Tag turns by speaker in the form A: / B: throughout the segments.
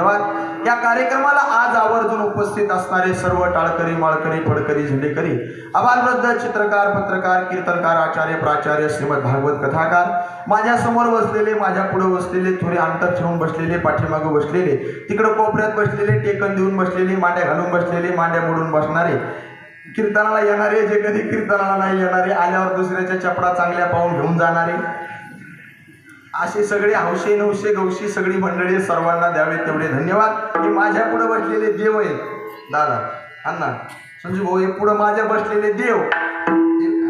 A: धन्यवाद. या कार्यक्रमाला आज आवर्जून उपस्थित असणारे सर्व टाळकरी माळकरी फडकरी झेंडेकरी अबालवृद्ध चित्रकार पत्रकार कीर्तनकार आचार्य प्राचार्य श्रीमद भागवत कथाकार माझ्यासमोर बसलेले माझ्या पुढे बसलेले थोडे अंतर ठेवून बसलेले पाठीमागे बसलेले तिकडे कोपऱ्यात बसलेले टेकन देऊन बसलेले मांड्या घालून बसलेले मांड्या मोडून बसणारे कीर्तनाला येणारे जे कधी कीर्तनाला नाही येणारे आल्यावर दुसऱ्याच्या चपडा चांगल्या पाहून घेऊन जाणारे असे सगळे हौशे नवशे गवशी सगळी मंडळी सर्वांना द्यावे तेवढे धन्यवाद. हे माझ्या पुढे बसलेले देव आहेत. दादा अण्णा संजू भाऊ हे पुढे माझ्या बसलेले देव.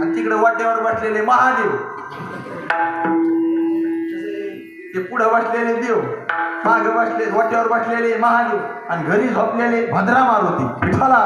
A: आणि तिकडे वाट्यावर बसलेले महादेव. ते पुढे बसलेले देव. माग बसले वाट्यावर बसलेले महादेव. आणि घरी झोपलेले भद्रा मारुती. विठाला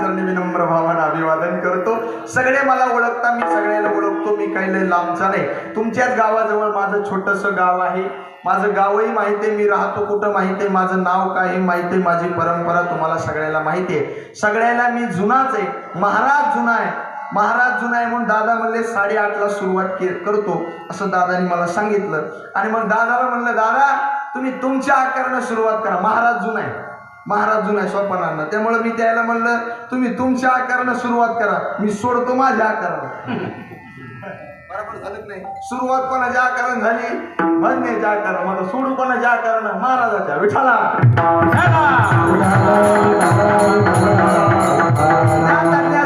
A: चरणी विनम्र भावानं अभिवादन करतो. सगळे मला ओळखता मी सगळ्याला ओळखतो. मी काही लय लांबचा नाही. तुमच्याच गावाजवळ माझं छोटंसं गाव आहे. माझं गावही माहिती आहे मी राहतो कुठं माहिती आहे माझं नाव काय माहिती आहे माझी परंपरा तुम्हाला सगळ्याला माहिती आहे. सगळ्याला मी जुनाच आहे. महाराज जुना आहे. महाराज जुना आहे म्हणून दादा म्हणले साडेआठला सुरुवात के करतो. असं दादाने मला सांगितलं. आणि मग दादाला म्हणलं दादा तुम्ही तुमच्या आकारानं सुरुवात करा. महाराज जुना आहे. महाराज जुना स्वप्नांना सोपानांना त्यामुळे मी त्याला म्हणलं तुम्ही तुमच्या आकारानं सुरुवात करा. मी सोडतो माझ्या आकाराला बरोबर झालं नाही? सुरुवात कोणाच्या आकारानं झाली? म्हणण्याच्या आकारानं. मला सोडू कोणाच्या आकारानं? महाराजाच्या. विठाला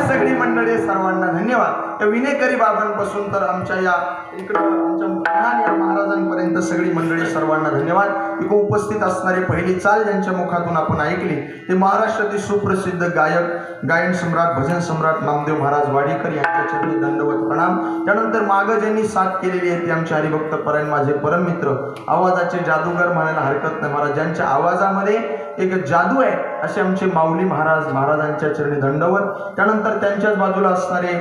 A: सगळी मंडळी सर्वांना धन्यवाद. या विनेकरी बाबांपासून तर आमच्या या इकडं आमच्या महाराजांपासून आतापर्यंत सगळी मंडळी सर्वांना धन्यवाद. इकडे उपस्थित असणारी पहिली चाल ज्यांच्या मुखातून आपण ऐकली ते महाराष्ट्रातील सुप्रसिद्ध गायक गायन सम्राट भजन सम्राट नामदेव महाराज वाडेकर यांच्या चरणी दंडवत प्रणाम. त्यानंतर मागं ज्यांनी साथ केलेली आहे ते आमचे हरिभक्त परण माझे परममित्र आवाजाचे जादूगर म्हणायला हरकत नाही महाराज. ज्यांच्या आवाजामध्ये एक जादू आहे असे आमचे माऊली महाराज महाराजांच्या चरणी दंडवत. त्यानंतर त्यांच्याच बाजूला असणारे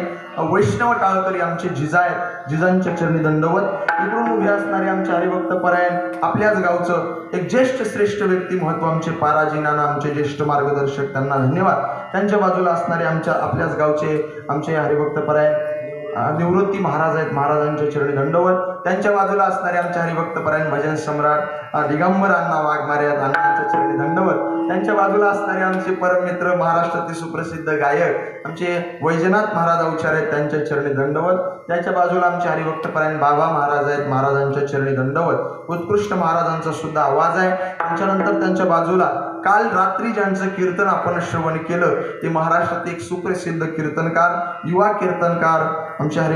A: वैष्णव टाळकरी आमचे जिजा आहेत जिजांच्या चरणी दंडवत. इकडून उभे असणारे आमचे हरिभक्त परायण आपल्याच गावचं एक ज्येष्ठ श्रेष्ठ व्यक्तिमत्व आमचे पाराजी नाना आमचे ज्येष्ठ मार्गदर्शक त्यांना धन्यवाद. त्यांच्या बाजूला असणारे आमच्या आपल्याच गावचे आमचे हरिभक्त परायण निवृत्ती महाराज आहेत महाराजांच्या चरणी दंडवत. त्यांच्या बाजूला असणारे आमचे हरिभक्त परायण भजन सम्राट दिगंबर अण्णा वाघमारे आहेत अण्णांच्या चरणी यांच्या बाजूला असणारे आमचे परममित्र महाराष्ट्रातील सुप्रसिद्ध गायक आमचे वैजनाथ महाराज अवचार आहेत त्यांच्या चरणी दंडवत. त्याच्या बाजूला आमचे हरिभक्तपरायण बाबा महाराज आहेत महाराजांच्या चरणी दंडवत. उत्कृष्ट महाराजांचा सुद्धा आवाज आहे. त्यांच्यानंतर त्यांच्या बाजूला काल रात्री ज्यांचं कीर्तन आपण श्रवण केलं ते महाराष्ट्रातील एक सुप्रसिद्ध कीर्तनकार युवा कीर्तनकार आमचे हरि